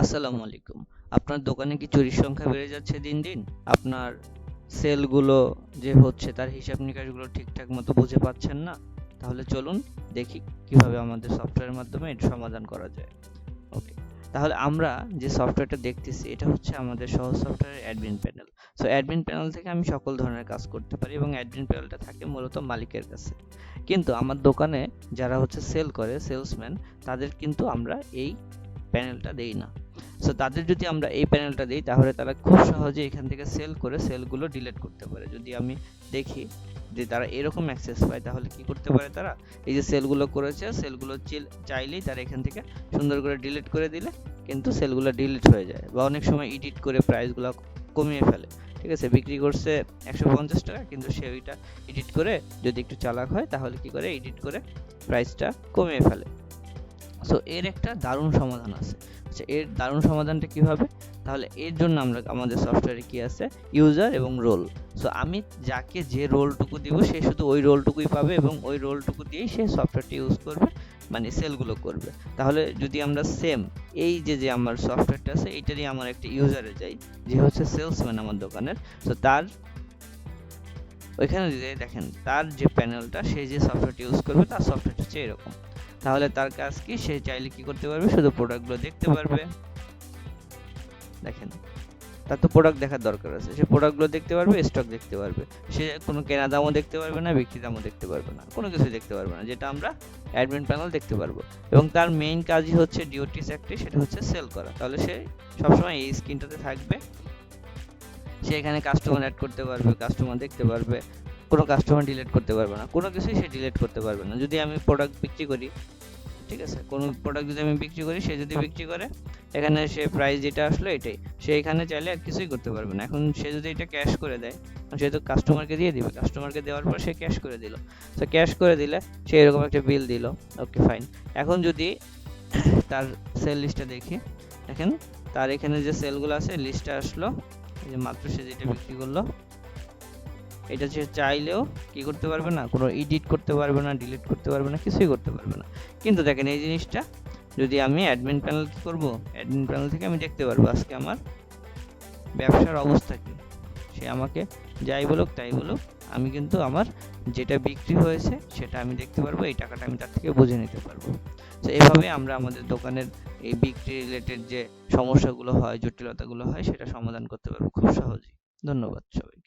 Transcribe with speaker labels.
Speaker 1: আসসালামু আলাইকুম। আপনার দোকানে কি চুরির সংখ্যা বেড়ে যাচ্ছে দিন দিন? আপনার সেলগুলো যে হচ্ছে তার হিসাব নিকাশগুলো ঠিকঠাক মতো বুঝে পাচ্ছেন না? তাহলে চলুন দেখি কীভাবে আমাদের সফটওয়্যারের মাধ্যমে এর সমাধান করা যায়। ওকে, তাহলে আমরা যে সফটওয়্যারটা দেখতেছি, এটা হচ্ছে আমাদের সহজ সফটওয়্যারের admin panel. So admin panel থেকে আমি সকল ধরনের কাজ করতে পারি এবং অ্যাডমিন প্যানেলটা থাকে মূলত মালিকের কাছে। কিন্তু আমার দোকানে যারা হচ্ছে সেল করে, সেলসম্যান, তাদের কিন্তু আমরা এই প্যানেলটা দেই না। সো তাদের যদি আমরা এই প্যানেলটা দিই, তাহলে তারা খুব সহজে এখান থেকে সেল করে সেলগুলো ডিলিট করতে পারে। যদি আমি দেখি যে তারা এরকম অ্যাক্সেস পায়, তাহলে কি করতে পারে তারা? এই যে সেলগুলো করেছে সেলগুলো চাইলেই তারা এখান থেকে সুন্দর করে ডিলিট করে দিলে কিন্তু সেলগুলো ডিলিট হয়ে যায় বা অনেক সময় এডিট করে প্রাইসগুলো কমিয়ে ফেলে। ঠিক আছে? বিক্রি করছে একশো পঞ্চাশ টাকা, কিন্তু সে ওইটা এডিট করে যদি একটু চালাক হয়, তাহলে কি করে? এডিট করে প্রাইসটা কমিয়ে ফেলে। সো এর একটা দারুণ সমাধান আছে। আচ্ছা এর দারুণ সমাধানটা কীভাবে? তাহলে এর জন্য আমরা আমাদের সফটওয়্যারে কি আছে? ইউজার এবং রোল সো আমি যাকে যে রোলটুকু দিব সে শুধু ওই রোলটুকুই পাবে এবং ওই রোলটুকু দিয়েই সে সফটওয়্যারটি ইউজ করবে মানে সেলগুলো করবে। তাহলে যদি আমরা সেম এই যে যে আমার সফটওয়্যারটা আছে এইটারই আমার একটা ইউজারে যাই যে হচ্ছে সেলসম্যান আমার দোকানের। তো তার ওইখানে যদি দেখেন তার যে প্যানেলটা সে যে সফটওয়্যারটি ইউজ করবে তার সফটওয়্যারটা হচ্ছে এরকম। তাহলে তার কাজ কি? সে চাইলে কি করতে পারবে? শুধু প্রোডাক্টগুলো দেখতে পারবে। দেখেন, তার তো প্রোডাক্ট দেখার দরকার আছে। সে প্রোডাক্টগুলো দেখতে পারবে স্টক দেখতে পারবে। সে কোনো কেনা দামও দেখতে পারবে না, বিক্রি দামও দেখতে পারবে না। কোনো কিছু দেখতে পারবে না, যেটা আমরা অ্যাডমিন প্যানেল দেখতে পারব। এবং তার মেইন কাজই হচ্ছে ডিওটিস একটি সেটা হচ্ছে সেল করা। তাহলে সে সবসময় এই স্ক্রিনটাতে থাকবে। সে এখানে কাস্টমার অ্যাড করতে পারবে কাস্টমার দেখতে পারবে। কোনো কাস্টমার ডিলেট করতে পারবে না। কোনো কিছুই সে ডিলেট করতে পারবে না। যদি আমি প্রোডাক্ট বিক্রি করি ঠিক আছে? কোনো প্রোডাক্ট যদি আমি বিক্রি করি সে যদি বিক্রি করে এখানে সে প্রাইস যেটা আসলো এটাই। সে এখানে চাইলে আর কিছুই করতে পারবে না। এখন সে যদি এটা ক্যাশ করে দেয় সে তো কাস্টমারকে দিয়ে দিবে। কাস্টমারকে দেওয়ার পর সে ক্যাশ করে দিল। তো ক্যাশ করে দিলে সে এরকম একটা বিল দিল। ওকে ফাইন এখন যদি তার সেল লিস্টটা দেখি দেখেন? তার এখানে যে সেলগুলো আছে লিস্টটা আসলো। এই যে মাত্র সে যেটা বিক্রি করল এটা সে চাইলেও কি করতে পারবে না, কোনো এডিট করতে পারবে না ডিলিট করতে পারবে না, কিছুই করতে পারবে না। কিন্তু দেখেন এই জিনিসটা যদি আমি অ্যাডমিন প্যানেল কি করব অ্যাডমিন প্যানেল থেকে আমি দেখতে পারব আজকে আমার ব্যবসার অবস্থা কি। সে আমাকে যাই বলুক, তাই বলুক, আমি কিন্তু আমার যেটা বিক্রি হয়েছে সেটা আমি দেখতে পারব, এই টাকাটা আমি তার থেকে বুঝে নিতে পারব। তো এভাবে আমরা আমাদের দোকানের এই বিক্রি রিলেটেড যে সমস্যাগুলো হয়, জটিলতাগুলো হয়, সেটা সমাধান করতে পারব খুব সহজেই। ধন্যবাদ সবাই